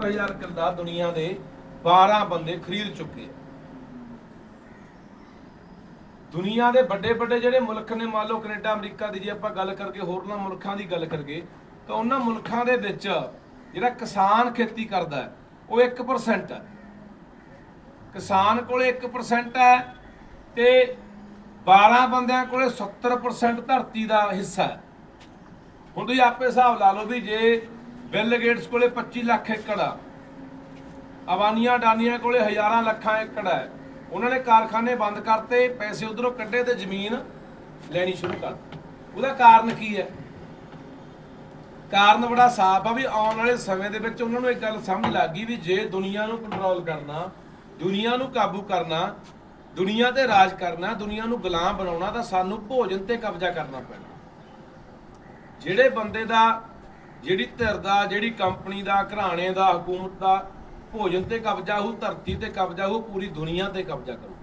70000 ਕਿੱਲਾ ਦੁਨੀਆ ਦੇ 12 ਬੰਦੇ ਖਰੀਦ ਚੁੱਕੇ ਆ। ਦੁਨੀਆ ਦੇ ਵੱਡੇ ਵੱਡੇ ਜਿਹੜੇ ਮੁਲਕ ਨੇ, ਮੰਨ ਲਓ ਕੈਨੇਡਾ, ਅਮਰੀਕਾ ਦੀ ਜੇ ਆਪਾਂ ਗੱਲ ਕਰਕੇ ਹੋਰਨਾਂ ਮੁਲਕਾਂ ਦੀ ਗੱਲ ਕਰਗੇ ਤਾਂ ਉਹਨਾਂ ਮੁਲਕਾਂ ਦੇ ਵਿੱਚ ਜਿਹੜਾ ਕਿਸਾਨ ਖੇਤੀ ਕਰਦਾ ਉਹ 1% ਹੈ ਕਿਸਾਨ ਕੋਲੇ 1% ਹੈ ਤੇ 12 ਬੰਦਿਆਂ ਕੋਲੇ 70% ਧਰਤੀ ਦਾ ਹਿੱਸਾ ਹੈ। ਹੁਣ ਤੁਸੀਂ ਆਪੇ ਹਿਸਾਬ ਲਾ ਲਓ ਵੀ ਜੇ ਬਿੱਲ ਗੇਟਸ ਕੋਲੇ 25 ਲੱਖ ਏਕੜ ਆ। ਅਵਾਨੀਆਂ ਡਾਨੀਆਂ ਕੋਲੇ ਹਜ਼ਾਰਾਂ ਲੱਖਾਂ ਏਕੜ ਹੈ ਉਹਨਾਂ ਨੇ ਕਾਰਖਾਨੇ ਬੰਦ ਕਰਤੇ, ਪੈਸੇ ਉਧਰੋਂ ਕੱਢੇ ਤੇ ਜ਼ਮੀਨ ਲੈਣੀ ਸ਼ੁਰੂ ਕਰ ਉਹਦਾ ਕਾਰਨ ਕੀ ਹੈ? ਕਾਰਨ ਬੜਾ ਸਾਫ਼ ਆ ਵੀ ਆਉਣ ਵਾਲੇ ਸਮੇਂ ਦੇ ਵਿੱਚ ਉਹਨਾਂ ਨੂੰ ਇੱਕ ਗੱਲ ਸਮਝ ਲੱਗ ਗਈ ਵੀ ਜੇ ਦੁਨੀਆ ਨੂੰ ਕੰਟਰੋਲ ਕਰਨਾ, ਦੁਨੀਆ ਨੂੰ ਕਾਬੂ ਕਰਨਾ, ਦੁਨੀਆ ਤੇ ਰਾਜ ਕਰਨਾ, ਦੁਨੀਆ ਨੂੰ ਗੁਲਾਮ ਬਣਾਉਣਾ, ਤਾਂ ਸਾਨੂੰ ਭੋਜਨ ਤੇ ਕਬਜ਼ਾ ਕਰਨਾ ਪੈਣਾ। ਜਿਹੜੇ ਬੰਦੇ ਦਾ ਜਿਹੜੀ ਧਿਰ ਦਾ, ਜਿਹੜੀ ਕੰਪਨੀ ਦਾ, ਘਰਾਣੇ ਦਾ ਹਕੂਮਤ ਦਾ ਭੋਜਨ ਤੇ ਕਬਜ਼ਾ ਹੋ ਧਰਤੀ ਤੇ ਕਬਜ਼ਾ ਹੋ ਪੂਰੀ ਦੁਨੀਆ ਤੇ ਕਬਜ਼ਾ ਕਰੂ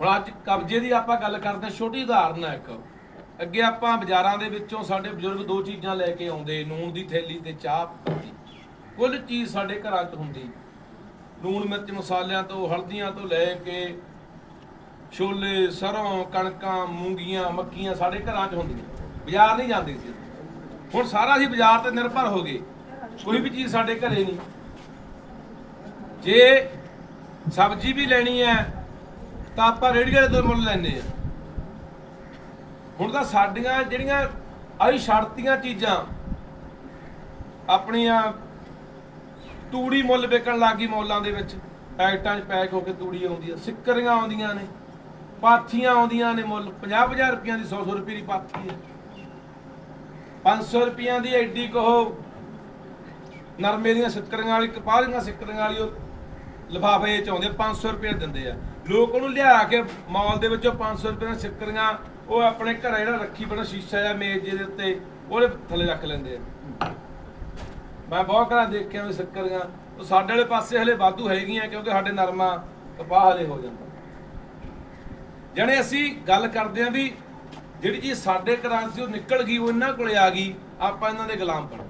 ਹੁਣ ਅੱਜ ਕਬਜ਼ੇ ਦੀ ਆਪਾਂ ਗੱਲ ਕਰਦੇ ਛੋਟੀ ਉਦਾਹਰਨ ਹੈ ਇੱਕ। ਅੱਗੇ ਆਪਾਂ ਬਾਜ਼ਾਰਾਂ ਦੇ ਵਿੱਚੋਂ ਸਾਡੇ ਬਜ਼ੁਰਗ ਦੋ ਚੀਜ਼ਾਂ ਲੈ ਕੇ ਆਉਂਦੇ। ਨੂਨ ਦੀ ਥੈਲੀ ਤੇ ਚਾਹ ਪੱਤੀ। ਕੁੱਲ ਚੀਜ਼ ਸਾਡੇ ਘਰਾਂ 'ਚ ਹੁੰਦੀ। ਨੂਨ ਮਿਰਚ, ਮਸਾਲਿਆਂ ਤੋਂ, ਹਲਦੀਆਂ ਤੋਂ ਲੈ ਕੇ ਛੋਲੇ ਸਰੋਂ ਕਣਕਾਂ, ਮੂੰਗੀਆਂ, ਮੱਕੀਆਂ ਸਾਡੇ ਘਰਾਂ 'ਚ ਹੁੰਦੀਆਂ। ਬਾਜ਼ਾਰ ਨਹੀਂ ਜਾਂਦੇ ਸੀ। ਹੁਣ ਸਾਰਾ ਅਸੀਂ ਬਾਜ਼ਾਰ ਤੇ ਨਿਰਭਰ ਹੋ ਗਏ। ਕੋਈ ਵੀ ਚੀਜ਼ ਸਾਡੇ ਘਰੇ ਨਹੀਂ। ਜੇ ਸਬਜ਼ੀ ਵੀ ਲੈਣੀ ਹੈ, ਤਾਂ ਆਪਾਂ ਰੇਹੜੀ ਵਾਲੇ ਤੋਂ ਮੁੱਲ ਲੈਂਦੇ ਆ ਹੁਣ ਤਾਂ ਸਾਡੀਆਂ ਜਿਹੜੀਆਂ ਆਹੀ ਛੜਤੀਆਂ ਚੀਜ਼ਾਂ, ਆਪਣੀਆਂ ਤੂੜੀ ਮੁੱਲ ਵਿਕਣ ਲੱਗੀ ਮੌਲਾਂ ਦੇ ਵਿੱਚ। ਪੈਕਟਾਂ 'ਚ ਪੈਕ ਹੋ ਕੇ ਤੂੜੀ ਆਉਂਦੀ ਆ, ਸਿੱਕਰੀਆਂ ਆਉਂਦੀਆਂ ਨੇ, ਪਾਥੀਆਂ ਆਉਂਦੀਆਂ ਨੇ ਮੁੱਲ। 50-50 ਰੁਪਈਆਂ ਦੀ 100-100 ਰੁਪਏ ਦੀ ਪਾਥੀ ਹੈ। 500 ਰੁਪਈਆਂ ਦੀ ਐਡੀ ਕਹੋ ਨਰਮੇ ਦੀਆਂ ਸਿੱਕਰੀਆਂ ਵਾਲੀ ਕਪਾਹ ਦੀਆਂ ਸਿੱਕਰੀਆਂ ਵਾਲੀ ਉਹ ਲਿਫਾਫੇ ਚ ਆਉਂਦੇ 500 ਰੁਪਏ ਦਿੰਦੇ ਆ। ਲੋਕ ਉਹਨੂੰ ਲਿਆ ਕੇ ਮਾਲ ਦੇ ਵਿੱਚੋਂ 500 ਰੁਪਏ ਦੀਆਂ ਸਿੱਕਰੀਆਂ ਉਹ ਆਪਣੇ ਘਰ ਜਿਹੜਾ ਰੱਖੀ ਬਣਾ ਸ਼ੀਸ਼ਾ ਜਾਂ ਮੇਜ਼ ਦੇ ਉੱਤੇ, ਉਹਦੇ ਥੱਲੇ ਰੱਖ ਲੈਂਦੇ ਆ। ਮੈਂ ਬਹੁਤ ਘਰਾਂ ਦੇਖਿਆ ਵੀ ਸਿੱਕਰੀਆਂ ਉਹ ਸਾਡੇ ਵਾਲੇ ਪਾਸੇ ਹਲੇ ਵਾਧੂ ਹੈਗੀਆਂ ਕਿਉਂਕਿ ਸਾਡੇ ਨਰਮਾ ਕਪਾਹ ਹਲੇ ਹੋ ਜਾਂਦਾ। ਜਣੇ ਅਸੀਂ ਗੱਲ ਕਰਦੇ ਆਂ ਵੀ ਜਿਹੜੀ ਜੀ ਸਾਡੇ ਘਰਾਂ ਸੀ, ਉਹ ਨਿਕਲ ਗਈ, ਉਹ ਇਹਨਾਂ ਕੋਲੇ ਆ ਗਈ, ਆਪਾਂ ਇਹਨਾਂ ਦੇ ਗੁਲਾਮ ਬਣ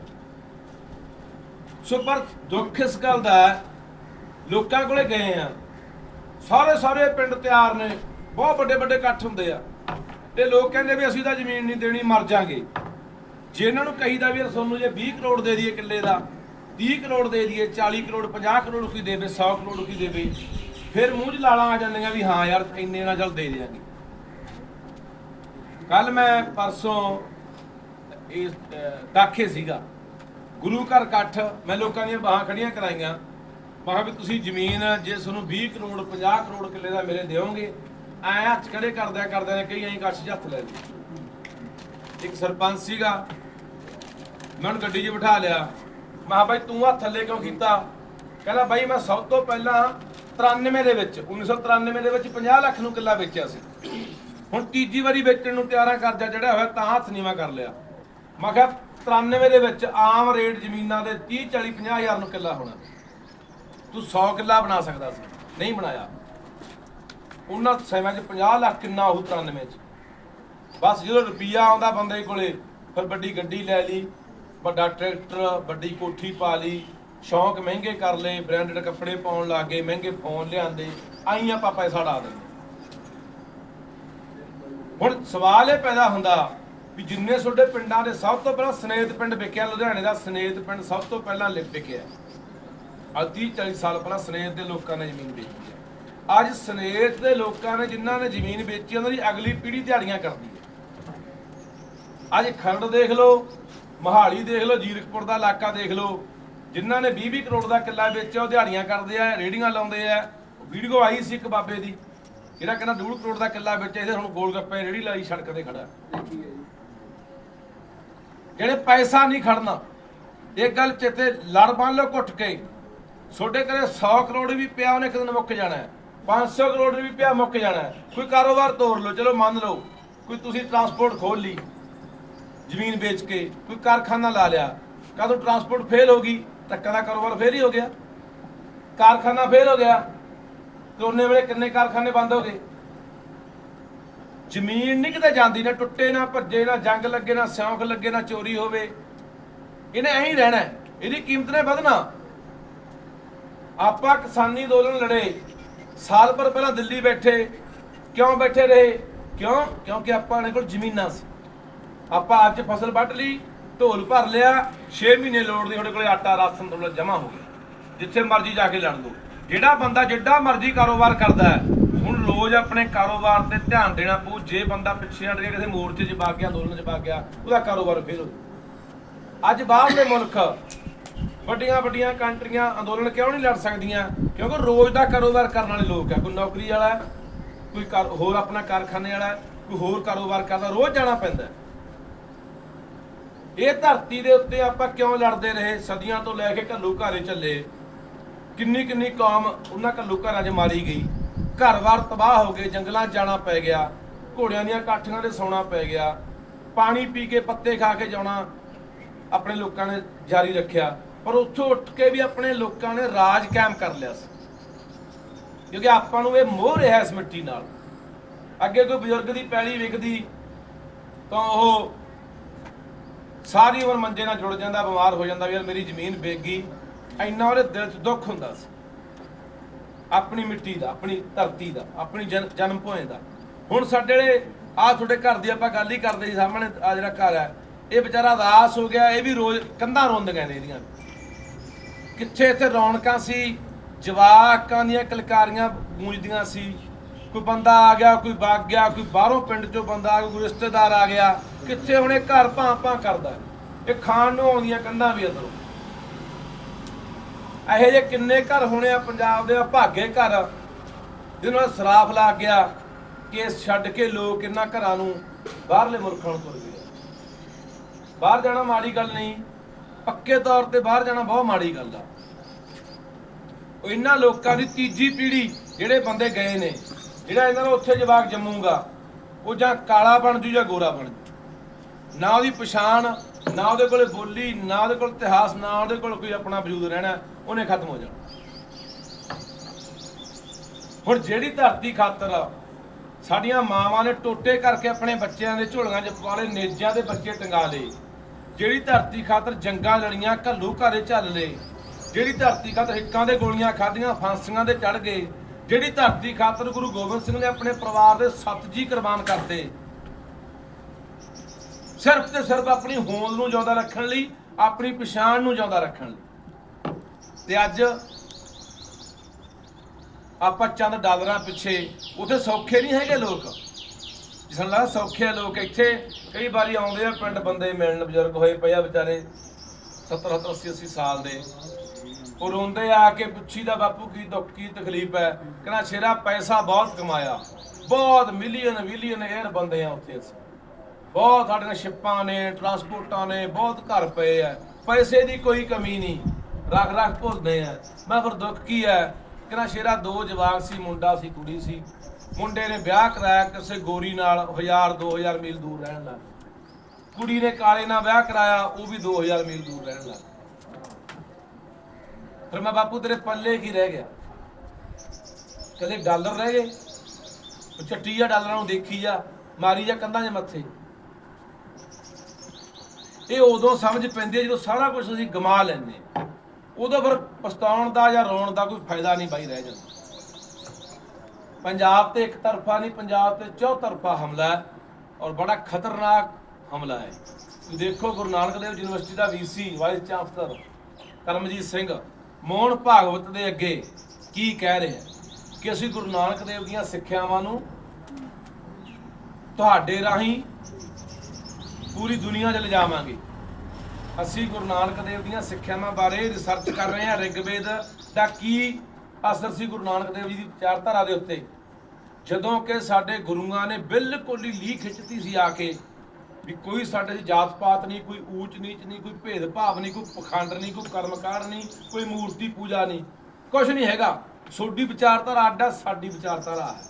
ਸੋ ਪਰ ਦੁੱਖ ਇਸ ਗੱਲ ਦਾ ਹੈ, ਲੋਕਾਂ ਕੋਲੇ ਗਏ ਆ। ਸਾਰੇ ਸਾਰੇ ਪਿੰਡ ਤਿਆਰ ਨੇ, ਬਹੁਤ ਵੱਡੇ ਵੱਡੇ ਇਕੱਠ ਹੁੰਦੇ ਆ। ਤੇ ਲੋਕ ਕਹਿੰਦੇ ਵੀ ਅਸੀਂ ਤਾਂ ਜ਼ਮੀਨ ਨਹੀਂ ਦੇਣੀ, ਮਰ ਜਾਾਂਗੇ। ਜੇ ਇਹਨਾਂ ਨੂੰ ਕਹੀਦਾ ਵੀ ਤੁਹਾਨੂੰ ਜੇ 20 ਕਰੋੜ ਦੇ ਦਈਏ ਕਿੱਲੇ ਦਾ 30 ਕਰੋੜ ਦੇ ਦਈਏ 40 ਕਰੋੜ 50 ਕਰੋੜ ਕੋਈ ਦੇਵੇ 100 ਕਰੋੜ ਕੋਈ ਦੇਵੇ, ਫਿਰ ਮੂੰਹ 'ਚ ਲਾਲਾਂ ਆ ਜਾਂਦੀਆਂ ਵੀ ਹਾਂ ਯਾਰ, ਇੰਨੇ ਨਾਲ ਜਲ ਦੇ ਦਿਆਂਗੇ। ਕੱਲ ਮੈਂ ਪਰਸੋਂ ਇਹ ਦਾਖੇ ਸੀਗਾ। ਗੁਰੂ ਘਰ ਇਕੱਠ, ਮੈਂ ਲੋਕਾਂ ਦੀਆਂ ਬਾਹਾਂ ਖੜੀਆਂ ਕਰਾਈਆਂ। ਬਾਹਾਂ ਵੀ ਤੁਸੀਂ ਜ਼ਮੀਨ, ਜੇ ਤੁਹਾਨੂੰ 20 ਕਰੋੜ 50 ਕਰੋੜ ਕਿੱਲੇ ਦਾ ਮੇਰੇ ਦਿਓਗੇ, ਐ ਹੱਥ ਖੜੇ ਕਰਦਿਆਂ ਕਰਦਿਆਂ ਨੇ ਕਈ ਐਂ ਕੱਛ 'ਚ ਹੱਥ ਲੈ ਲਈ ਇੱਕ ਸਰਪੰਚ ਸੀਗਾ, ਮੈਂ ਉਹਨੂੰ ਗੱਡੀ 'ਚ ਬਿਠਾ ਲਿਆ। ਮਹਾ ਬਾਈ ਤੂੰ ਹੱਥ ਥੱਲੇ ਕਿਉਂ ਕੀਤਾ? ਕਹਿੰਦਾ ਬਾਈ ਮੈਂ ਸਭ ਤੋਂ ਪਹਿਲਾਂ 93 ਦੇ ਵਿੱਚ 1993 ਦੇ ਵਿੱਚ 50 ਲੱਖ ਨੂੰ ਕਿੱਲਾ ਵੇਚਿਆ ਸੀ। ਹੁਣ ਤੀਜੀ ਵਾਰੀ ਵੇਚਣ ਨੂੰ ਤਿਆਰਾਂ ਕਰਜ਼ਾ ਜਿਹੜਾ ਹੋਇਆ ਤਾਂ ਹੱਥ ਨੀਵਾ ਕਰ ਲਿਆ। ਮੈਂ ਕਿਹਾ 93 ਦੇ ਵਿੱਚ ਆਮ ਰੇਟ ਜ਼ਮੀਨਾਂ ਦੇ 30 40 50 ਹਜ਼ਾਰ ਨੂੰ ਕਿੱਲਾ ਹੋਣਾ। ਤੂੰ 100 ਕਿੱਲਾ ਬਣਾ ਸਕਦਾ ਸੀ, ਨਹੀਂ ਬਣਾਇਆ। ਉਹਨਾਂ ਸਮੇਂ 'ਚ 50 ਲੱਖ ਕਿੰਨਾ ਹੋਊ 93 'ਚ। ਬਸ ਜਦੋਂ ਰੁਪਈਆ ਆਉਂਦਾ ਬੰਦੇ ਕੋਲੇ, ਫਿਰ ਵੱਡੀ ਗੱਡੀ ਲੈ ਲਈ, ਵੱਡਾ ਟਰੈਕਟਰ, ਵੱਡੀ ਕੋਠੀ ਪਾ ਲਈ, ਸ਼ੌਂਕ ਮਹਿੰਗੇ ਕਰ ਲਏ ਬ੍ਰਾਂਡਡ ਕੱਪੜੇ ਪਾਉਣ ਲੱਗ ਗਏ, ਮਹਿੰਗੇ ਫੋਨ ਲਿਆਂਦੇ ਆਈ ਆਪਾਂ ਪੈਸਾ ਲਾ ਦਿੰਦੇ ਹੁਣ ਸਵਾਲ ਇਹ ਪੈਦਾ ਹੁੰਦਾ ਵੀ ਜਿੰਨੇ ਤੁਹਾਡੇ ਪਿੰਡਾਂ ਦੇ ਸਭ ਤੋਂ ਪਹਿਲਾਂ ਸਨੇਤ ਪਿੰਡ ਵਿਕਿਆ, ਲੁਧਿਆਣੇ ਦਾ ਸਨੇਤ ਪਿੰਡ ਸਭ ਤੋਂ ਪਹਿਲਾਂ ਲਿਪ ਵਿਕਿਆ। ਅੱਜ 30 40 ਸਾਲ ਪਹਿਲਾਂ ਸਨੇਤ ਦੇ ਲੋਕਾਂ ਨੇ ਜ਼ਮੀਨ ਵੇਚੀ ਹੈ। ਅੱਜ ਸਨੇਤ ਦੇ ਲੋਕਾਂ ਨੇ ਜਿਨ੍ਹਾਂ ਨੇ ਜ਼ਮੀਨ ਵੇਚੀ, ਉਹਨਾਂ ਦੀ ਅਗਲੀ ਪੀੜ੍ਹੀ ਦਿਹਾੜੀਆਂ ਕਰਦੀ ਹੈ। ਅੱਜ ਖਰੜ ਦੇਖ ਲਓ, ਮਹਾਲੀ ਦੇਖ ਲਓ, ਜੀਰਕਪੁਰ ਦਾ ਇਲਾਕਾ ਦੇਖ ਲਓ, ਜਿਨ੍ਹਾਂ ਨੇ 20 20 ਕਰੋੜ ਦਾ ਕਿੱਲਾ ਵੇਚਿਆ, ਉਹ ਦਿਹਾੜੀਆਂ ਕਰਦੇ ਆ ਰੇੜੀਆਂ ਲਾਉਂਦੇ ਆ। ਵੀਡੀਓ ਆਈ ਸੀ ਇੱਕ ਬਾਬੇ ਦੀ। ਜਿਹੜਾ ਕਹਿੰਦਾ 2 ਕਰੋੜ ਦਾ ਕਿੱਲਾ ਵੇਚਿਆ ਇਹਦੇ ਹੁਣ ਗੋਲ ਗੱਪੇ ਰੇੜੀ ਲਾਈ ਸੜਕ ਤੇ ਖੜਾ। ਜਿਹੜੇ ਪੈਸਾ ਨਹੀਂ ਖੜਨਾ, ਇਹ ਗੱਲ ਚੇਤੇ ਲੜ ਬੰਨ ਲਓ ਘੁੱਟ ਕੇ। ਛੋਡੇ ਘਰੇ 100 ਕਰੋੜ ਵੀ ਪਿਆ, ਉਹਨੇ ਇੱਕ ਦਿਨ ਮੁੱਕ ਜਾਣਾ 500 ਕਰੋੜ ਵੀ ਪਿਆ, ਮੁੱਕ ਜਾਣਾ ਕੋਈ ਕਾਰੋਬਾਰ ਤੋੜ ਲਓ, ਚਲੋ ਮੰਨ ਲਓ। ਕੋਈ ਤੁਸੀਂ ਟਰਾਂਸਪੋਰਟ ਖੋਲ ਲਈ, ਜ਼ਮੀਨ ਵੇਚ ਕੇ, ਕੋਈ ਕਾਰਖਾਨਾ ਲਾ ਲਿਆ। ਕਦੋਂ ਟਰਾਂਸਪੋਰਟ ਫੇਲ ਹੋ ਗਈ ਟੱਕਾਂ ਦਾ ਕਾਰੋਬਾਰ ਫੇਲ ਹੀ ਹੋ ਗਿਆ। ਕਾਰਖਾਨਾ ਫੇਲ ਹੋ ਗਿਆ। ਤੇ ਉਹਨੇ ਵੇਲੇ ਕਿੰਨੇ ਕਾਰਖਾਨੇ ਬੰਦ ਹੋ ਗਏ? ਜ਼ਮੀਨ ਨਹੀਂ ਕਿਤੇ ਜਾਂਦੀ, ਨਾ ਟੁੱਟੇ, ਨਾ ਭੱਜੇ, ਨਾ ਜੰਗ ਲੱਗੇ, ਨਾ ਸਿਉਂਖ ਲੱਗੇ, ਨਾ ਚੋਰੀ ਹੋਵੇ। ਇਹਨੇ ਐਂ ਹੀ ਰਹਿਣਾ ਇਹਦੀ ਕੀਮਤ ਨੇ ਵਧਣਾ। ਆਪਾਂ ਕਿਸਾਨੀ ਅੰਦੋਲਨ ਲੜੇ। ਸਾਲ ਭਰ ਪਹਿਲਾਂ ਦਿੱਲੀ ਬੈਠੇ। ਕਿਉਂ ਬੈਠੇ ਰਹੇ? ਕਿਉਂ? ਕਿਉਂਕਿ ਆਪਾਂ ਨੇ ਕੋਲ ਜ਼ਮੀਨਾਂ ਸੀ। ਆਪਾਂ ਅੱਜ ਫਸਲ ਵੱਢ ਲਈ, ਢੋਲ ਭਰ ਲਿਆ। 6 ਮਹੀਨੇ ਲੋੜ ਨਹੀਂ ਤੁਹਾਡੇ ਕੋਲੇ ਆਟਾ, ਰਾਸ਼ਨ ਤੁਹਾਡਾ ਜਮਾ ਹੋ ਗਿਆ ਜਿੱਥੇ ਮਰਜ਼ੀ ਜਾ ਕੇ ਲੜ ਲਓ। ਜਿਹੜਾ ਬੰਦਾ ਜਿੱਡਾ ਮਰਜ਼ੀ ਕਾਰੋਬਾਰ ਕਰਦਾ ਹੈ, ਹੁਣ ਰੋਜ਼ ਆਪਣੇ ਕਾਰੋਬਾਰ ਤੇ ਧਿਆਨ ਦੇਣਾ ਪਊ, ਜੇ ਬੰਦਾ ਪਿੱਛੇ ਹਟ ਕੇ ਕਿਸੇ ਮੋਰਚੇ 'ਚ ਵਗ ਗਿਆ, ਅੰਦੋਲਨ 'ਚ ਵਗ ਗਿਆ, ਉਹਦਾ ਕਾਰੋਬਾਰ ਫੇਲ ਹੋ ਜਾਊ। ਅੱਜ ਬਾਹਰਲੇ ਮੁਲਕ ਵੱਡੀਆਂ ਵੱਡੀਆਂ ਕੰਟਰੀਆਂ ਅੰਦੋਲਨ ਕਿਉਂ ਨਹੀਂ ਲੜ ਸਕਦੀਆਂ? ਕਿਉਂਕਿ ਰੋਜ਼ ਦਾ ਕਾਰੋਬਾਰ ਕਰਨ ਵਾਲੇ ਲੋਕ ਆ। ਕੋਈ ਨੌਕਰੀ ਵਾਲਾ ਕੋਈ ਹੋਰ ਆਪਣਾ ਕਾਰਖਾਨੇ ਵਾਲਾ ਕੋਈ ਹੋਰ ਕਾਰੋਬਾਰ ਕਰਦਾ, ਰੋਜ਼ ਜਾਣਾ ਪੈਂਦਾ ਇਹ ਧਰਤੀ ਦੇ ਉੱਤੇ ਆਪਾਂ ਕਿਉਂ ਲੜਦੇ ਰਹੇ? ਸਦੀਆਂ ਤੋਂ ਲੈ ਕੇ ਘੱਲੂ ਘਾਰੇ ਚੱਲੇ। ਕਿੰਨੀ ਕਿੰਨੀ ਕੌਮ ਉਹਨਾਂ ਘੱਲੂ ਘਰਾਂ 'ਚ ਮਾਰੀ ਗਈ। ਘਰ-ਬਾਰ ਤਬਾਹ ਹੋ ਗਏ, ਜੰਗਲਾਂ 'ਚ ਜਾਣਾ ਪੈ ਗਿਆ, ਘੋੜਿਆਂ ਦੀਆਂ ਕਾਠੀਆਂ 'ਤੇ ਸੌਣਾ ਪੈ ਗਿਆ, ਪਾਣੀ ਪੀ ਕੇ ਪੱਤੇ ਖਾ ਕੇ ਜਾਣਾ ਆਪਣੇ ਲੋਕਾਂ ਨੇ ਜਾਰੀ ਰੱਖਿਆ, ਪਰ ਉੱਥੋਂ ਉੱਠ ਕੇ ਵੀ ਆਪਣੇ ਲੋਕਾਂ ਨੇ ਰਾਜ ਕਾਇਮ ਕਰ ਲਿਆ ਸੀ। ਕਿਉਂਕਿ ਆਪਾਂ ਨੂੰ ਇਹ ਮੋਹ ਰਿਹਾ ਇਸ ਮਿੱਟੀ ਨਾਲ। ਅੱਗੇ ਕੋਈ ਬਜ਼ੁਰਗ ਦੀ ਪੈਲੀ ਵਿਕਦੀ, ਤਾਂ ਉਹ ਸਾਰੀ ਉਮਰ ਮੰਜੇ ਨਾਲ ਜੁੜ ਜਾਂਦਾ, ਬਿਮਾਰ ਹੋ ਜਾਂਦਾ, ਵੀ ਯਾਰ ਮੇਰੀ ਜ਼ਮੀਨ ਵੇਚ ਗਈ। ਇੰਨਾ ਉਹਦੇ ਦਿਲ 'ਚ ਦੁੱਖ ਹੁੰਦਾ ਸੀ। ਆਪਣੀ ਮਿੱਟੀ ਦਾ, ਆਪਣੀ ਧਰਤੀ ਦਾ, ਆਪਣੀ ਜਨ- ਜਨਮ ਭੂਮੀ ਦਾ। ਹੁਣ ਸਾਡੇ ਜਿਹੜੇ ਆ ਤੁਹਾਡੇ ਘਰ ਦੀ ਆਪਾਂ ਗੱਲ ਹੀ ਕਰਦੇ ਸੀ, ਸਾਹਮਣੇ ਆ ਜਿਹੜਾ ਘਰ ਹੈ, ਇਹ ਵਿਚਾਰਾ ਉਦਾਸ ਹੋ ਗਿਆ, ਇਹ ਵੀ ਰੋਜ਼ ਕੰਧਾਂ ਰੋਂਦੀਆਂ ਨੇ ਇਹਦੀਆਂ। ਕਿੱਥੇ ਇੱਥੇ ਰੌਣਕਾਂ ਸੀ, ਜਵਾਕਾਂ ਦੀਆਂ ਕਲਕਾਰੀਆਂ ਗੂੰਜਦੀਆਂ ਸੀ। ਕੋਈ ਬੰਦਾ ਆ ਗਿਆ, ਕੋਈ ਵਗ ਗਿਆ, ਕੋਈ ਬਾਹਰੋਂ ਪਿੰਡ ਚੋਂ ਬੰਦਾ ਆ ਗਿਆ, ਕੋਈ ਰਿਸ਼ਤੇਦਾਰ ਆ ਗਿਆ। ਕਿੱਥੇ ਹੁਣ ਇਹ ਘਰ ਭਾਂ ਭਾਂ ਕਰਦਾ ਇਹ ਖਾਣ ਨੂੰ ਆਉਂਦੀਆਂ ਕੰਧਾਂ ਵੀ ਅੰਦਰੋਂ। ਇਹੋ ਜਿਹੇ ਕਿੰਨੇ ਘਰ ਹੋਣੇ ਆ ਪੰਜਾਬ ਦੇ ਭਾਗੇ ਘਰ, ਜਿਹਨਾਂ ਨਾਲ ਸਰਾਫ ਲੱਗ ਗਿਆ ਕੇਸ ਛੱਡ ਕੇ ਲੋਕ ਇਹਨਾਂ ਘਰਾਂ ਨੂੰ ਬਾਹਰਲੇ ਮੁਲਕਾਂ ਨੂੰ ਤੁਰ ਗਏ। ਬਾਹਰ ਜਾਣਾ ਮਾੜੀ ਗੱਲ ਨਹੀਂ, ਪੱਕੇ ਤੌਰ ਤੇ ਬਾਹਰ ਜਾਣਾ ਬਹੁਤ ਮਾੜੀ ਗੱਲ ਆ। ਉਹ ਇਹਨਾਂ ਲੋਕਾਂ ਦੀ ਤੀਜੀ ਪੀੜ੍ਹੀ ਜਿਹੜੇ ਬੰਦੇ ਗਏ ਨੇ, ਜਿਹੜਾ ਇਹਨਾਂ ਨੂੰ ਉੱਥੇ ਜਵਾਕ ਜੰਮੂਗਾ, ਉਹ ਜਾਂ ਕਾਲਾ ਬਣ ਜੂ ਜਾਂ ਗੋਰਾ ਬਣ ਜੂ। ਨਾ ਉਹਦੀ ਪਛਾਣ, ਨਾ ਉਹਦੇ ਕੋਲੇ ਬੋਲੀ, ਨਾ ਉਹਦੇ ਕੋਲ ਇਤਿਹਾਸ, ਨਾ ਉਹਦੇ ਕੋਲ ਕੋਈ ਆਪਣਾ ਵਜੂਦ ਰਹਿਣਾ। ਉਹਨੇ ਖਤਮ ਹੋ ਜਾਣਾ। ਹੁਣ ਜਿਹੜੀ ਧਰਤੀ ਖਾਤਰ ਸਾਡੀਆਂ ਮਾਵਾਂ ਨੇ ਟੋਟੇ ਕਰਕੇ ਆਪਣੇ ਬੱਚਿਆਂ ਦੇ ਝੋਲੀਆਂ 'ਚ ਪਾਲੇ ਨੇਜਾਂ ਦੇ ਬੱਚੇ ਟੰਗਾ ਲਏ। ਜਿਹੜੀ ਧਰਤੀ ਖਾਤਰ ਜੰਗਾਂ ਲੜੀਆਂ, ਘੱਲੂ ਘਾਰੇ ਝੱਲ ਲਏ। ਜਿਹੜੀ ਧਰਤੀ ਖਾਤਰ ਹਿੱਕਾਂ ਦੇ ਗੋਲੀਆਂ ਖਾਧੀਆਂ, ਫਾਂਸੀਆਂ ਦੇ ਚੜ ਗਏ। ਜਿਹੜੀ ਧਰਤੀ ਖਾਤਰ ਗੁਰੂ ਗੋਬਿੰਦ ਸਿੰਘ ਨੇ ਆਪਣੇ ਪਰਿਵਾਰ ਦੇ ਸੱਤ ਜੀ ਕੁਰਬਾਨ ਕਰਦੇ ਸਿਰਫ ਤੇ ਸਿਰਫ ਆਪਣੀ ਹੋਂਦ ਨੂੰ ਜਿਉਂਦਾ ਰੱਖਣ ਲਈ, ਆਪਣੀ ਪਛਾਣ ਨੂੰ ਜਿਉਂਦਾ ਰੱਖਣ ਲਈ। ਤੇ ਅੱਜ ਆਪਾਂ ਚੰਦ ਡਾਲਰਾਂ ਪਿੱਛੇ, ਉਥੇ ਸੌਖੇ ਨਹੀਂ ਹੈਗੇ ਲੋਕ। ਜਿਸਨ ਲਾ ਸੌਖੇ ਲੋਕ ਇੱਥੇ, ਕਈ ਵਾਰੀ ਆਉਂਦੇ ਆ ਪਿੰਡ ਬੰਦੇ ਮਿਲਣ, ਬਜ਼ੁਰਗ ਹੋਏ ਪਏ ਆ ਵਿਚਾਰੇ 70 70 80 80 ਸਾਲ ਦੇ। ਉਹ ਰੋਂਦੇ ਆ ਕੇ ਪੁੱਛੀ ਦਾ ਬਾਪੂ ਕੀ ਦੁੱਖ, ਕੀ ਤਕਲੀਫ ਹੈ? ਕਹਿੰਦਾ, ਸ਼ੇਰਾ, ਪੈਸਾ ਬਹੁਤ ਕਮਾਇਆ। ਬਹੁਤ ਮਿਲੀਅਨ ਮਿਲੀਅਨ ਏਅਰ ਬੰਦੇ ਆ ਉੱਥੇ ਅਸੀਂ। ਬਹੁਤ ਸਾਡੀਆਂ ਸ਼ਿਪਾਂ ਨੇ ਟਰਾਂਸਪੋਰਟਾਂ ਨੇ, ਬਹੁਤ ਘਰ ਪਏ ਆ। ਪੈਸੇ ਦੀ ਕੋਈ ਕਮੀ ਨਹੀਂ। ਰੱਖ ਰੱਖ ਭੁੱਲਦੇ ਆ। ਮੈਂ ਫਿਰ ਦੁੱਖ ਕੀ ਹੈ? ਕਹਿੰਦਾ, ਸ਼ੇਰਾ, ਦੋ ਜਵਾਕ ਸੀ, ਮੁੰਡਾ ਸੀ, ਕੁੜੀ ਸੀ। ਮੁੰਡੇ ਨੇ ਵਿਆਹ ਕਰਾਇਆ, ਕਿਸੇ ਗੋਰੀ ਨਾਲ 1000 2000 ਮੀਲ ਦੂਰ ਰਹਿਣ ਲੱਗ ਕੁੜੀ ਨੇ ਕਾਲੇ ਨਾਲ ਵਿਆਹ ਕਰਾਇਆ, ਉਹ ਵੀ 2000 ਮੀਲ ਦੂਰ ਰਹਿਣ ਲੱਗ ਫਿਰ ਮੈਂ ਬਾਪੂ ਤੇਰੇ ਪੱਲੇ ਕੀ ਰਹਿ ਗਿਆ? ਕਦੇ ਡਾਲਰ ਰਹਿ ਗਏ। ਉਹ ਚੱਟੀ ਜਾ ਡਾਲਰਾਂ ਨੂੰ ਦੇਖੀ ਜਾ, ਮਾਰੀ ਜਾ ਕੰਧਾਂ 'ਚ ਮੱਥੇ। ਇਹ ਉਦੋਂ ਸਮਝ ਪੈਂਦੀ ਹੈ ਜਦੋਂ ਸਾਰਾ ਕੁਝ ਅਸੀਂ ਗਮਾ ਲੈਂਦੇ ਹਾਂ। ਉਦੋਂ ਫਿਰ ਪਛਤਾਉਣ ਦਾ ਜਾਂ ਰੋਣ ਦਾ ਕੋਈ ਫਾਇਦਾ ਨਹੀਂ ਬਾਈ ਰਹਿ ਜਾਂਦਾ। ਪੰਜਾਬ ਤੇ ਇੱਕ ਤਰਫਾ ਨਹੀਂ, ਪੰਜਾਬ ਤੇ ਚੌਤਰਫਾ ਹਮਲਾ ਹੈ ਔਰ ਬੜਾ ਖਤਰਨਾਕ ਹਮਲਾ ਹੈ। ਤੁਸੀਂ ਦੇਖੋ ਗੁਰੂ ਨਾਨਕ ਦੇਵ ਯੂਨੀਵਰਸਿਟੀ ਦਾ VC, vice chancellor Karamjit Singh, Mohan Bhagwat ਦੇ ਅੱਗੇ ਕੀ ਕਹਿ ਰਿਹਾ ਕਿ ਅਸੀਂ ਗੁਰੂ ਨਾਨਕ ਦੇਵ ਦੀਆਂ ਸਿੱਖਿਆਵਾਂ ਨੂੰ ਤੁਹਾਡੇ ਰਾਹੀਂ ਪੂਰੀ ਦੁਨੀਆ 'ਚ ਲਿਜਾਵਾਂਗੇ। ਅਸੀਂ ਗੁਰੂ ਨਾਨਕ ਦੇਵ ਦੀਆਂ ਸਿੱਖਿਆਵਾਂ ਬਾਰੇ ਰਿਸਰਚ ਕਰ ਰਹੇ ਹਾਂ, ਰਿਗਵੇਦ ਦਾ ਕੀ ਅਸਰ ਸੀ ਗੁਰੂ ਨਾਨਕ ਦੇਵ ਜੀ ਦੀ ਵਿਚਾਰਧਾਰਾ ਦੇ ਉੱਤੇ। ਜਦੋਂ ਕਿ ਸਾਡੇ ਗੁਰੂਆਂ ਨੇ ਬਿਲਕੁਲ ਹੀ ਲੀਹ ਖਿੱਚਤੀ ਸੀ ਆ ਕੇ ਵੀ ਕੋਈ ਸਾਡੇ 'ਚ ਜਾਤ ਪਾਤ ਨਹੀਂ, ਕੋਈ ਊਚ ਨੀਚ ਨਹੀਂ, ਕੋਈ ਭੇਦ ਭਾਵ ਨਹੀਂ, ਕੋਈ ਪਖੰਡ ਨਹੀਂ, ਕੋਈ ਕਰਮਕਾਰ ਨਹੀਂ, ਕੋਈ ਮੂਰਤੀ ਪੂਜਾ ਨਹੀਂ। ਕੁਝ ਨਹੀਂ ਹੈਗਾ। ਤੁਹਾਡੀ ਵਿਚਾਰਧਾਰਾ ਆਡਾ ਸਾਡੀ ਵਿਚਾਰਧਾਰਾ ਹੈ।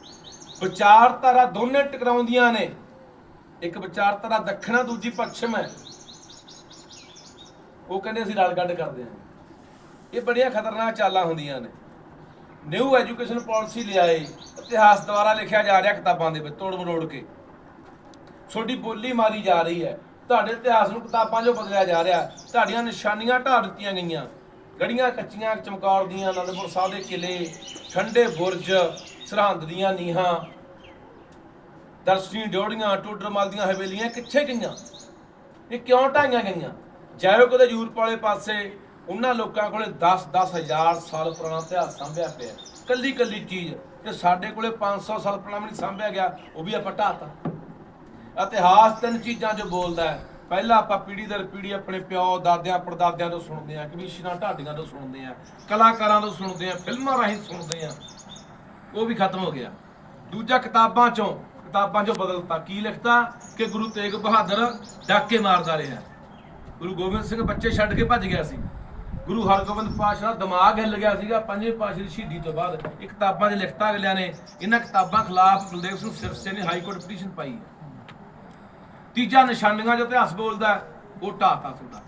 ਵਿਚਾਰਧਾਰਾ ਦੋਨੇ ਟਕਰਾਉਂਦੀਆਂ ਨੇ। ਇੱਕ ਵਿਚਾਰਧਾਰਾ ਦੱਖਣਾ, ਦੂਜੀ ਪੱਛਮ ਹੈ। ਉਹ ਕਹਿੰਦੇ ਅਸੀਂ ਰਲ ਗੱਡ ਕਰਦੇ ਹਾਂ। ਇਹ ਬੜੀਆਂ ਖਤਰਨਾਕ ਚਾਲਾਂ ਹੁੰਦੀਆਂ ਨੇ। ਨਿਊ ਐਜੂਕੇਸ਼ਨ ਪਾਲਿਸੀ ਲਿਆਏ, ਇਤਿਹਾਸ ਦੁਆਰਾ ਲਿਖਿਆ ਜਾ ਰਿਹਾ ਕਿਤਾਬਾਂ ਦੇ ਵਿੱਚ, ਤੋੜ ਮਰੋੜ ਕੇ। ਤੁਹਾਡੀ ਬੋਲੀ ਮਾਰੀ ਜਾ ਰਹੀ ਹੈ। ਤੁਹਾਡੇ ਇਤਿਹਾਸ ਨੂੰ ਕਿਤਾਬਾਂ 'ਚੋਂ ਬਦਲਿਆ ਜਾ ਰਿਹਾ। ਤੁਹਾਡੀਆਂ ਨਿਸ਼ਾਨੀਆਂ ਢਾਹ ਦਿੱਤੀਆਂ ਗਈਆਂ। ਗੜੀਆਂ ਕੱਚੀਆਂ ਚਮਕੌਰ ਦੀਆਂ ਅਨੰਦਪੁਰ ਸਾਹਿਬ ਦੇ ਕਿਲੇ, ਠੰਡੇ ਬੁਰਜ, ਸਰਹੰਦ ਦੀਆਂ ਨੀਹਾਂ, ਦਰਸ਼ਨੀ ਡੋੜੀਆਂ ਟੋਡਰਮਲ ਦੀਆਂ ਹਵੇਲੀਆਂ ਕਿੱਥੇ ਗਈਆਂ? ਇਹ ਕਿਉਂ ਢਾਈਆਂ ਗਈਆਂ? ਜਾਇਓ ਕਦੇ ਯੂਰਪ ਵਾਲੇ ਪਾਸੇ, ਉਹਨਾਂ ਲੋਕਾਂ ਕੋਲੇ 10 10 ਹਜ਼ਾਰ ਸਾਲ ਪੁਰਾਣਾ ਇਤਿਹਾਸ ਸਾਂਭਿਆ ਪਿਆ। ਕੱਲੀ ਕੱਲੀ ਚੀਜ਼ ਤੇ ਸਾਡੇ ਕੋਲੇ 500 ਸਾਲ ਪੁਰਾਣਾ ਵੀ ਨਹੀਂ ਸਾਂਭਿਆ ਗਿਆ, ਉਹ ਵੀ ਆਪਾਂ ਢਾਤਾ ਇਤਿਹਾਸ ਤਿੰਨ ਚੀਜ਼ਾਂ ਜੋ ਬੋਲਦਾ ਹੈ। ਪਹਿਲਾਂ ਆਪਾਂ ਪੀੜੀ ਦਰ ਪੀੜ੍ਹੀ ਆਪਣੇ ਪਿਓ, ਦਾਦਿਆਂ, ਪੜਦਾਦਿਆਂ ਤੋਂ ਸੁਣਦੇ ਆ ਕਮਿਸ਼ਨਾਂ, ਢਾਡੀਆਂ ਤੋਂ ਸੁਣਦੇ ਆ ਕਲਾਕਾਰਾਂ ਤੋਂ ਸੁਣਦੇ ਆ ਫਿਲਮਾਂ ਰਾਹੀਂ ਸੁਣਦੇ ਆ ਉਹ ਵੀ ਖਤਮ ਹੋ ਗਿਆ। ਦੂਜਾ ਕਿਤਾਬਾਂ ਚੋਂ ਕਿਤਾਬਾਂ ਚੋਂ ਬਦਲਤਾ। ਕੀ ਲਿਖਤਾ? ਕਿ ਗੁਰੂ ਤੇਗ ਬਹਾਦਰ ਡਾਕੇ ਮਾਰਦਾ ਰਿਹਾ। ਗੁਰੂ ਗੋਬਿੰਦ ਸਿੰਘ ਬੱਚੇ ਛੱਡ ਕੇ ਭੱਜ ਗਿਆ ਸੀ। ਗੁਰੂ ਹਰਗੋਬਿੰਦ ਪਾਤਸ਼ਾਹ ਦਾ ਦਿਮਾਗ ਹਿੱਲ ਗਿਆ ਸੀਗਾ। ਪੰਜਵੇਂ ਪਾਤਸ਼ਾਹ ਦੀ ਸ਼ਹੀਦੀ ਤੋਂ ਬਾਅਦ ਇਹ ਕਿਤਾਬਾਂ 'ਚ ਲਿਖਤਾ ਅਗਲਿਆਂ ਨੇ ਇਹਨਾਂ ਕਿਤਾਬਾਂ ਖਿਲਾਫ ਕੁਲਦੇਵ ਸਿੰਘ ਸਿਰਸੇ ਨੇ ਹਾਈ ਕੋਰਟ ਪਟੀਸ਼ਨ ਪਾਈ ਹੈ। ਤੀਜਾ ਨਿਸ਼ਾਨੀਆਂ ਜੋ ਇਤਿਹਾਸ ਬੋਲਦਾ ਹੈ, ਉਹ ਢਾਤਾ ਤੁਹਾਡਾ।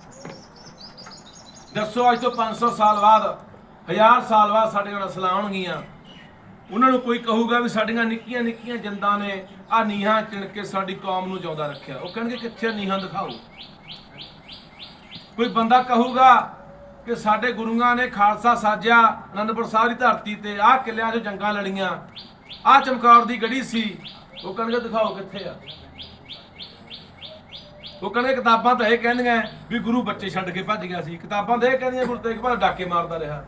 ਦੱਸੋ ਅੱਜ ਤੋਂ 500 ਸਾਲ ਬਾਅਦ 1000 ਸਾਲ ਬਾਅਦ ਸਾਡੀਆਂ ਨਸਲਾਂ ਆਉਣਗੀਆਂ ਉਹਨਾਂ ਨੂੰ ਕੋਈ ਕਹੂਗਾ ਵੀ ਸਾਡੀਆਂ ਨਿੱਕੀਆਂ ਨਿੱਕੀਆਂ ਜਿੰਦਾਂ ਨੇ ਆ ਨੀਹਾਂ ਚਿਣ ਕੇ ਸਾਡੀ ਕੌਮ ਨੂੰ ਜਿਉਂਦਾ ਰੱਖਿਆ। ਉਹ ਕਹਿਣਗੇ ਕਿੱਥੇ ਨੀਹਾਂ ਦਿਖਾਓ? ਕੋਈ ਬੰਦਾ ਕਹੂਗਾ ਕਿ ਸਾਡੇ ਗੁਰੂਆਂ ਨੇ ਖਾਲਸਾ ਸਾਜਿਆ, ਅਨੰਦਪੁਰ ਸਾਹਿਬ ਦੀ ਧਰਤੀ ਤੇ, ਆਹ ਕਿਲਿਆਂ 'ਚ ਜੰਗਾਂ ਲੜੀਆਂ। ਆਹ ਚਮਕੌਰ ਦੀ ਗੜੀ ਸੀ, ਉਹ ਕਹਿੰਦੇ ਦਿਖਾਓ ਕਿੱਥੇ ਆ? ਉਹ ਕਹਿੰਦੇ ਕਿਤਾਬਾਂ ਤਾਂ ਇਹ ਕਹਿੰਦੀਆਂ ਵੀ ਗੁਰੂ ਬੱਚੇ ਛੱਡ ਕੇ ਭੱਜ ਗਿਆ ਸੀ। ਕਿਤਾਬਾਂ ਤਾਂ ਇਹ ਕਹਿੰਦੀਆਂ ਗੁਰੂ ਤੇਗ ਬਹਾਦਰ ਡਾਕੇ ਮਾਰਦਾ ਰਿਹਾ।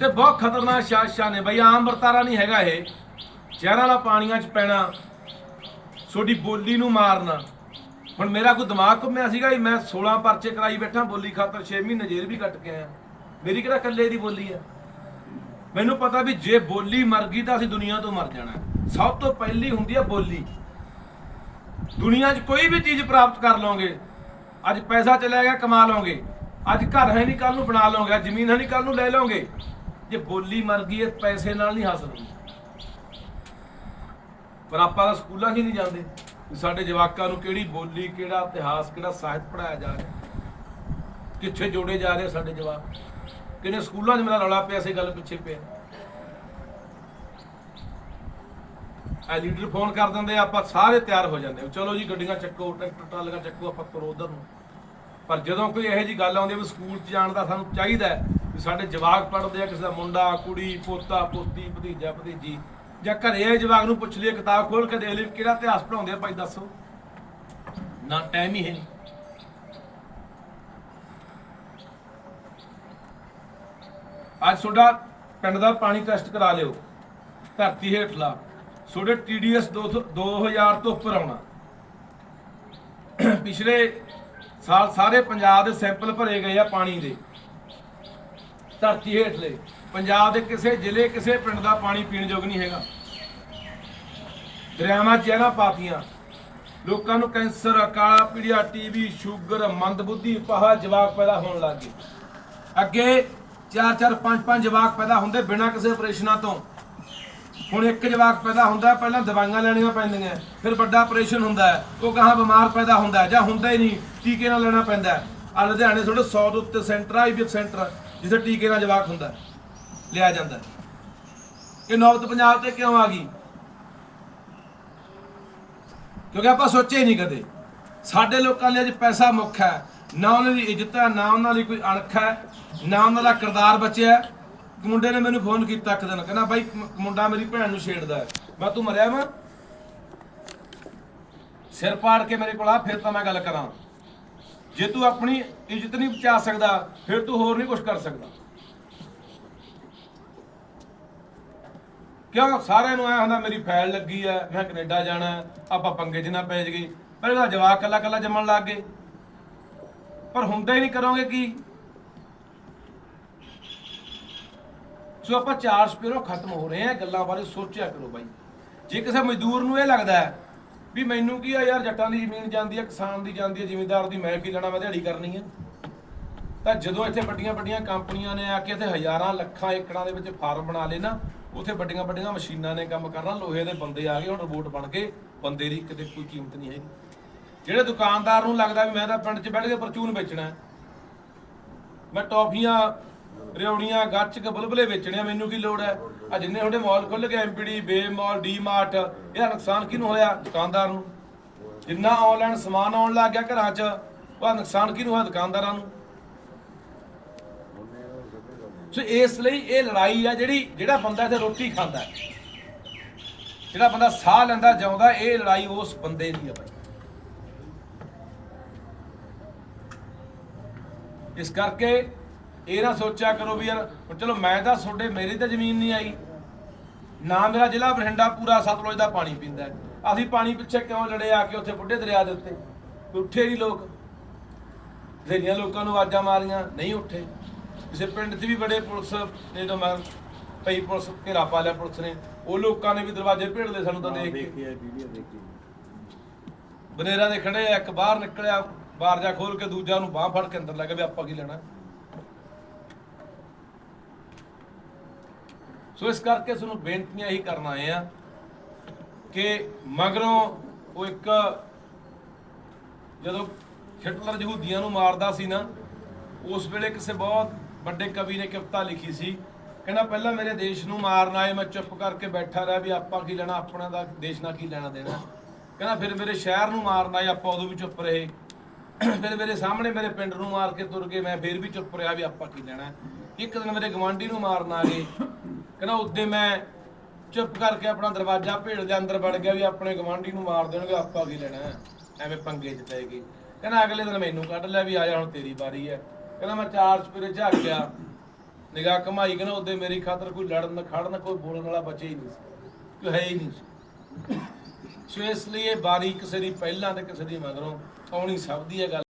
ਤੇ ਬਹੁਤ ਖਤਰਨਾਕ ਸ਼ਾਸਾ ਨੇ ਬਈ, ਆਮ ਵਰਤਾਰਾ ਨਹੀਂ ਹੈਗਾ ਇਹ। ਜ਼ਹਿਰਾਂ ਵਾਲਾ ਪਾਣੀਆਂ 'ਚ ਪੈਣਾ ਛੋਟੀ ਬੋਲੀ ਨੂੰ ਮਾਰਨਾ। ਹੁਣ ਮੇਰਾ ਕੋਈ ਦਿਮਾਗ ਘੁੰਮਿਆ ਸੀਗਾ ਵੀ ਮੈਂ 16 ਪਰਚੇ ਕਰਾਈ ਬੈਠਾ, ਬੋਲੀ ਖਾਤਰ 6 ਮਹੀਨੇ ਜੇਲ੍ਹ ਵੀ ਕੱਟ ਕੇ ਆਇਆ। ਮੇਰੀ ਕਿਹੜਾ ਇਕੱਲੇ ਦੀ ਬੋਲੀ ਆ? ਮੈਨੂੰ ਪਤਾ ਵੀ ਜੇ ਬੋਲੀ ਮਰ ਗਈ ਤਾਂ ਅਸੀਂ ਦੁਨੀਆ ਤੋਂ ਮਰ ਜਾਣਾ। ਸਭ ਤੋਂ ਪਹਿਲੀ ਹੁੰਦੀ ਹੈ ਬੋਲੀ। ਦੁਨੀਆ 'ਚ ਕੋਈ ਵੀ ਚੀਜ਼ ਪ੍ਰਾਪਤ ਕਰ ਲਓਗੇ, ਅੱਜ ਪੈਸਾ ਚਲਾ ਗਿਆ, ਕਮਾ ਲਓਗੇ। ਅੱਜ ਘਰ ਹੈ ਨਹੀਂ ਕੱਲ ਨੂੰ ਬਣਾ ਲਓਗੇ ਜ਼ਮੀਨ ਹੈ ਨਹੀਂ ਕੱਲ ਨੂੰ ਲੈ ਲਓਗੇ। ਜੇ ਬੋਲੀ ਮਰ ਗਈ ਹੈ ਪੈਸੇ ਨਾਲ ਨਹੀਂ ਹਾਸਲ ਹੁੰਦੀ। ਪਰ ਆਪਾਂ ਤਾਂ ਸਕੂਲਾਂ 'ਚ ਹੀ ਨਹੀਂ ਜਾਂਦੇ। ਸਾਡੇ ਜਵਾਕਾਂ ਨੂੰ ਕਿਹੜੀ ਬੋਲੀ, ਕਿਹੜਾ ਇਤਿਹਾਸ, ਕਿਹੜਾ ਸਾਹਿਤ ਪੜਾਇਆ ਜਾ ਰਿਹਾ? ਕਿੱਥੇ ਜੋੜੇ ਜਾ ਰਹੇ ਸਾਡੇ ਜਵਾਕ? ਕਿਹਨੇ ਸਕੂਲਾਂ 'ਚ ਮੇਰਾ ਰੌਲਾ ਪਿਆ ਸੀ ਗੱਲ ਪਿੱਛੇ ਪਿਆ। ਆ ਲੀਡਰ ਫੋਨ ਕਰ ਦਿੰਦੇ ਆਪਾਂ ਸਾਰੇ ਤਿਆਰ ਹੋ ਜਾਂਦੇ ਚਲੋ ਜੀ, ਗੱਡੀਆਂ ਚੱਕੋ, ਟਰੈਕਟਰ ਟਰਾਲੀਆਂ ਚੱਕੋ, ਆਪਾਂ ਕਰੋ ਉਧਰ ਨੂੰ। ਪਰ ਜਦੋਂ ਕੋਈ ਇਹੋ ਜੀ ਗੱਲ ਆਉਂਦੀ ਹੈ ਵੀ ਸਕੂਲ 'ਚ ਜਾਣ ਦਾ ਸਾਨੂੰ ਚਾਹੀਦਾ ਵੀ ਸਾਡੇ ਜਵਾਕ ਪੜ੍ਹਦੇ ਆ, ਕਿਸੇ ਦਾ ਮੁੰਡਾ, ਕੁੜੀ, ਪੋਤਾ, ਪੋਤੀ, ਭਤੀਜਾ, ਭਤੀਜੀ ਜਾਂ ਘਰੇ ਜਵਾਕ ਨੂੰ ਪੁੱਛ ਲਈਏ ਕਿਤਾਬ ਖੋਲ ਕੇ ਦੇਖ ਲਈ ਕਿਹੜਾ ਇਤਿਹਾਸ ਪੜਾਉਂਦੇ ਆ ਭਾਈ ਦੱਸੋ। ਨਾ ਟਾਈਮ ਹੀ ਹੈ ਨਹੀਂ। ਅੱਜ ਤੁਹਾਡਾ ਪਿੰਡ ਦਾ ਪਾਣੀ ਟੈਸਟ ਕਰਾ ਲਿਓ। ਧਰਤੀ ਹੇਠਲਾ। ਤੁਹਾਡੇ TDS 2000 ਤੋਂ ਉੱਪਰ ਆਉਣਾ। ਪਿਛਲੇ ਸਾਲ ਸਾਰੇ ਪੰਜਾਬ ਦੇ ਸੈਂਪਲ ਭਰੇ ਗਏ ਆ ਪਾਣੀ ਦੇ। ਧਰਤੀ ਹੇਠਲੇ। ਪੰਜਾਬ ਦੇ ਕਿਸੇ ਜ਼ਿਲ੍ਹੇ, ਕਿਸੇ ਪਿੰਡ ਦਾ ਪਾਣੀ ਪੀਣ ਯੋਗ ਨਹੀਂ ਹੈਗਾ। ਦਰਿਆਵਾਂ 'ਚ ਜ਼ਹਿਰਾਂ ਪਾਤੀਆਂ, ਲੋਕਾਂ ਨੂੰ ਕੈਂਸਰ, ਕਾਲਾ ਪੀੜਿਆ ਟੀਬੀ, ਸ਼ੂਗਰ ਮੰਦਬੁੱਧੀ ਪਹਾ ਜਵਾਕ ਪੈਦਾ ਹੋਣ ਲੱਗ ਗਏ। ਅੱਗੇ 4 4 5 5 ਜਵਾਕ ਪੈਦਾ ਹੁੰਦੇ ਬਿਨਾਂ ਕਿਸੇ ਆਪਰੇਸ਼ਨਾਂ ਤੋਂ। ਹੁਣ ਇੱਕ ਜਵਾਕ ਪੈਦਾ ਹੁੰਦਾ, ਪਹਿਲਾਂ ਦਵਾਈਆਂ ਲੈਣੀਆਂ ਪੈਂਦੀਆਂ, ਫਿਰ ਵੱਡਾ ਆਪਰੇਸ਼ਨ ਹੁੰਦਾ ਉਹ ਕਹਾਂ ਬਿਮਾਰ ਪੈਦਾ ਹੁੰਦਾ ਜਾਂ ਹੁੰਦਾ ਹੀ ਨਹੀਂ, ਟੀਕੇ ਨਾਲ ਲੈਣਾ ਪੈਂਦਾ ਆ ਲੁਧਿਆਣੇ ਥੋੜੇ 100 ਦੇ ਉੱਤੇ ਸੈਂਟਰ ਆਈਵੀਐਫ ਸੈਂਟਰ ਜਿੱਥੇ ਟੀਕੇ ਨਾਲ ਜਵਾਕ ਹੁੰਦਾ ਲਿਆ ਜਾਂਦਾ। ਇਹ ਨੌਬਤ ਪੰਜਾਬ ਤੇ ਕਿਉਂ ਆ ਗਈ? ਕਿਉਂਕਿ ਆਪਾਂ ਸੋਚਿਆ ਹੀ ਨਹੀਂ ਕਦੇ। ਸਾਡੇ ਲੋਕਾਂ ਲਈ ਅੱਜ ਪੈਸਾ ਮੁੱਖ ਹੈ। ਨਾ ਉਹਨਾਂ ਦੀ ਇੱਜ਼ਤ ਹੈ, ਨਾ ਉਹਨਾਂ ਲਈ ਕੋਈ ਅਣਖ ਹੈ, ਨਾ ਉਹਨਾਂ ਦਾ ਕਿਰਦਾਰ ਬਚਿਆ ਮੁੰਡੇ ਨੇ ਮੈਨੂੰ ਫੋਨ ਕੀਤਾ ਇੱਕ ਦਿਨ, ਕਹਿੰਦਾ, ਬਾਈ ਮੁੰਡਾ ਮੇਰੀ ਭੈਣ ਨੂੰ ਛੇੜਦਾ ਹੈ। ਮੈਂ ਤੂੰ ਮਰਿਆ ਵਾ? ਸਿਰ ਪਾੜ ਕੇ ਮੇਰੇ ਕੋਲ ਆ, ਫਿਰ ਤਾਂ ਮੈਂ ਗੱਲ ਕਰਾਂ। ਜੇ ਤੂੰ ਆਪਣੀ ਇੱਜ਼ਤ ਨਹੀਂ ਬਚਾ ਸਕਦਾ, ਫਿਰ ਤੂੰ ਹੋਰ ਨਹੀਂ ਕੁਝ ਕਰ ਸਕਦਾ। ਕਿਉਂ? ਸਾਰਿਆਂ ਨੂੰ ਐ ਹੁੰਦਾ, ਮੇਰੀ ਫਾਈਲ ਲੱਗੀ ਐ, ਮੈਂ ਕੈਨੇਡਾ ਜਾਣਾ, ਆਪਾਂ ਪੰਗੇ 'ਚ ਨਾ ਪੈ ਜਗੇ ਪਹਿਲਾਂ ਜਵਾਕ ਕੱਲਾ ਕੱਲਾ ਜੰਮਣ ਲੱਗ ਗਏ। ਪਰ ਹੁੰਦਾ ਹੀ ਨਹੀਂ, ਕਰੋਗੇ ਕੀ? ਸੋ ਆਪਾਂ ਚਾਰ ਸਪੇਰੋ ਖਤਮ ਹੋ ਰਹੇ ਆ ਗੱਲਾਂ ਬਾਰੇ, ਸੋਚਿਆ ਕਰੋ ਬਾਈ। ਜੇ ਕਿਸੇ ਮਜ਼ਦੂਰ ਨੂੰ ਇਹ ਲੱਗਦਾ ਹੈ ਵੀ ਮੈਨੂੰ ਕੀ ਆ ਯਾਰ, ਜੱਟਾਂ ਦੀ ਜ਼ਮੀਨ ਜਾਂਦੀ ਹੈ, ਕਿਸਾਨ ਦੀ ਜਾਂਦੀ ਹੈ, ਜ਼ਿਮੀਂਦਾਰ ਦੀ, ਮੈਂ ਕੀ ਲੈਣਾ, ਮੈਂ ਦਿਹਾੜੀ ਕਰਨੀ ਹੈ? ਤਾਂ ਜਦੋਂ ਇੱਥੇ ਵੱਡੀਆਂ ਵੱਡੀਆਂ ਕੰਪਨੀਆਂ ਨੇ ਆ ਕੇ ਇੱਥੇ ਹਜ਼ਾਰਾਂ, ਲੱਖਾਂ ਏਕੜਾਂ ਦੇ ਵਿੱਚ ਫਾਰਮ ਬਣਾ ਲਏ ਨਾ ਉੱਥੇ ਵੱਡੀਆਂ ਵੱਡੀਆਂ ਮਸ਼ੀਨਾਂ ਨੇ ਕੰਮ ਕਰਨਾ, ਲੋਹੇ ਦੇ ਬੰਦੇ ਆ ਗਏ, ਹੁਣ ਰੋਬੋਟ ਬਣ ਗਏ ਬੰਦੇ ਦੀ ਕਿਤੇ ਕੋਈ ਕੀਮਤ ਨਹੀਂ ਹੈਗੀ। ਜਿਹੜੇ ਦੁਕਾਨਦਾਰ ਨੂੰ ਲੱਗਦਾ ਵੀ ਮੈਂ ਤਾਂ ਪਿੰਡ 'ਚ ਬੈਠ ਕੇ ਪਰਚੂਨ ਵੇਚਣਾ ਮੈਂ ਟੌਫੀਆਂ ਰਿਉੜੀਆਂ ਗੱਚਕ, ਬੁਲਬੁਲੇ ਵੇਚਣੇ ਆ, ਮੈਨੂੰ ਕੀ ਲੋੜ ਹੈ? ਆ ਜਿੰਨੇ ਤੁਹਾਡੇ ਮਾਲ ਖੁੱਲ ਗਏ ਐਮਪੀਡੀ ਬੇ ਮਾਲ ਡੀ ਮਾਰਟ ਇਹਦਾ ਨੁਕਸਾਨ ਕਿਹਨੂੰ ਹੋਇਆ ਦੁਕਾਨਦਾਰ ਨੂੰ? ਜਿੰਨਾ ਆਨਲਾਈਨ ਸਮਾਨ ਆਉਣ ਲੱਗ ਗਿਆ ਘਰਾਂ 'ਚ, ਉਹਦਾ ਨੁਕਸਾਨ ਕਿਹਨੂੰ ਹੋਇਆ ਦੁਕਾਨਦਾਰਾਂ ਨੂੰ? ਸੋ ਇਸ ਲਈ ਇਹ ਲੜਾਈ ਆ ਜਿਹੜੀ, ਜਿਹੜਾ ਬੰਦਾ ਇੱਥੇ ਰੋਟੀ ਖਾਂਦਾ ਜਿਹੜਾ ਬੰਦਾ ਸਾਹ ਲੈਂਦਾ, ਜਾਉਂਦਾ, ਇਹ ਲੜਾਈ ਉਸ ਬੰਦੇ ਦੀ ਆ ਬਾਈ। ਇਸ ਕਰਕੇ ਇਹ ਨਾ ਸੋਚਿਆ ਕਰੋ ਵੀ ਯਾਰ, ਹੁਣ ਚਲੋ ਮੈਂ ਤਾਂ ਤੁਹਾਡੇ, ਮੇਰੀ ਤਾਂ ਜ਼ਮੀਨ ਨਹੀਂ ਆਈ। ਨਾ ਮੇਰਾ ਜ਼ਿਲ੍ਹਾ ਬਠਿੰਡਾ ਪੂਰਾ ਸਤਲੁਜ ਦਾ ਪਾਣੀ ਪੀਂਦਾ ਅਸੀਂ ਪਾਣੀ ਪਿੱਛੇ ਕਿਉਂ ਲੜੇ ਆ ਕੇ ਉੱਥੇ ਬੁੱਢੇ ਦਰਿਆ ਦੇ ਉੱਤੇ? ਉੱਠੇ ਨਹੀਂ ਲੋਕ। ਜਿਹੜੀਆਂ ਲੋਕਾਂ ਨੂੰ ਆਵਾਜ਼ਾਂ ਮਾਰੀਆਂ, ਨਹੀਂ ਉੱਠੇ। ਕਿਸੇ ਪਿੰਡ 'ਚ ਵੀ ਬੜੇ ਪੁਲਿਸ ਨੇ ਜਦੋਂ ਮੈਂ ਪਈ ਪੁਲਿਸ ਘੇਰਾ ਪਾ ਲਿਆ ਪੁਲਿਸ ਨੇ। ਉਹ ਲੋਕਾਂ ਨੇ ਵੀ ਦਰਵਾਜ਼ੇ ਭੇੜ ਲਏ ਸਾਨੂੰ ਤਾਂ ਦੇਖ ਕੇ। ਦੇਖੀ ਹੈ ਵੀਡੀਓ ਦੇਖੀ ਬਨੇਰਾ ਦੇ ਖੜੇ ਆ ਇੱਕ ਬਾਹਰ ਨਿਕਲਿਆ ਬਾਹਰ ਜਾ ਖੋਲ ਕੇ ਦੂਜਾ ਨੂੰ ਬਾਹ ਫੜ ਕੇ ਅੰਦਰ ਲੱਗ ਗਿਆ ਵੀ ਆਪਾਂ ਕੀ ਲੈਣਾ। ਸੋ ਇਸ ਕਰਕੇ ਤੁਹਾਨੂੰ ਬੇਨਤੀਆਂ ਹੀ ਕਰਨ ਆਏ ਆ ਕਿ ਮਗਰੋਂ ਉਹ ਇੱਕ ਜਦੋਂ ਹਿਟਲਰ ਯਹੂਦੀਆਂ ਨੂੰ ਮਾਰਦਾ ਸੀ ਨਾ ਉਸ ਵੇਲੇ ਕਿਸੇ ਬਹੁਤ ਵੱਡੇ ਕਵੀ ਨੇ ਕਵਿਤਾ ਲਿਖੀ ਸੀ। ਕਹਿੰਦਾ ਪਹਿਲਾਂ ਮੇਰੇ ਦੇਸ਼ ਨੂੰ ਮਾਰਨ ਆਏ ਮੈਂ ਚੁੱਪ ਕਰਕੇ ਬੈਠਾ ਰਿਹਾ ਵੀ ਆਪਾਂ ਕੀ ਲੈਣਾ, ਆਪਣਾ ਦਾ ਦੇਸ਼ ਨਾਲ ਕੀ ਲੈਣਾ ਦੇਣਾ। ਕਹਿੰਦਾ ਫਿਰ ਮੇਰੇ ਸ਼ਹਿਰ ਨੂੰ ਮਾਰਨ ਆਏ ਆਪਾਂ ਉਦੋਂ ਵੀ ਚੁੱਪ ਰਹੇ। ਫਿਰ ਮੇਰੇ ਸਾਹਮਣੇ ਮੇਰੇ ਪਿੰਡ ਨੂੰ ਮਾਰ ਕੇ ਤੁਰ ਗਏ, ਮੈਂ ਫਿਰ ਵੀ ਚੁੱਪ ਰਿਹਾ ਵੀ ਆਪਾਂ ਕੀ ਲੈਣਾ। ਇੱਕ ਦਿਨ ਮੇਰੇ ਗਵਾਂਢੀ ਨੂੰ ਮਾਰਨ ਆ ਗਏ ਕਹਿੰਦਾ ਉਦੋਂ ਮੈਂ ਚੁੱਪ ਕਰਕੇ ਆਪਣਾ ਦਰਵਾਜ਼ਾ ਭੇੜ ਦੇ ਅੰਦਰ ਵੜ ਗਿਆ ਵੀ ਆਪਣੇ ਗਵਾਂਢੀ ਨੂੰ ਮਾਰ ਦੇਣਗੇ, ਆਪਾਂ ਕੀ ਲੈਣਾ। ਐਵੇਂ ਪੰਗੇ ਚ ਪੈ ਗਏ। ਕਹਿੰਦਾ ਅਗਲੇ ਦਿਨ ਮੈਨੂੰ ਕੱਢ ਲਿਆ ਵੀ ਆ ਜਾ ਹੁਣ ਤੇਰੀ ਵਾਰੀ ਹੈ ਕਹਿੰਦਾ ਮੈਂ ਚਾਰ ਸਪਰੇ ਝਾਕ ਗਿਆ। ਨਿਗਾਹ ਕਮਾਈ ਕਹਿੰਦਾ ਉਦੋਂ ਮੇਰੀ ਖਾਤਰ ਕੋਈ ਲੜਨ, ਖੜਨ, ਕੋਈ ਬੋਲਣ ਵਾਲਾ ਬਚੇ ਹੀ ਨਹੀਂ ਸੀ। ਕੋਈ ਹੈ ਹੀ ਨਹੀਂ ਸੀ। ਸੋ ਇਸ ਲਈ ਇਹ ਬਾਰੀ ਕਿਸੇ ਦੀ ਪਹਿਲਾਂ ਤੇ ਕਿਸੇ ਦੀ ਮਗਰੋਂ ਆਉਣੀ ਸਭ ਦੀ ਹੈ ਗੱਲ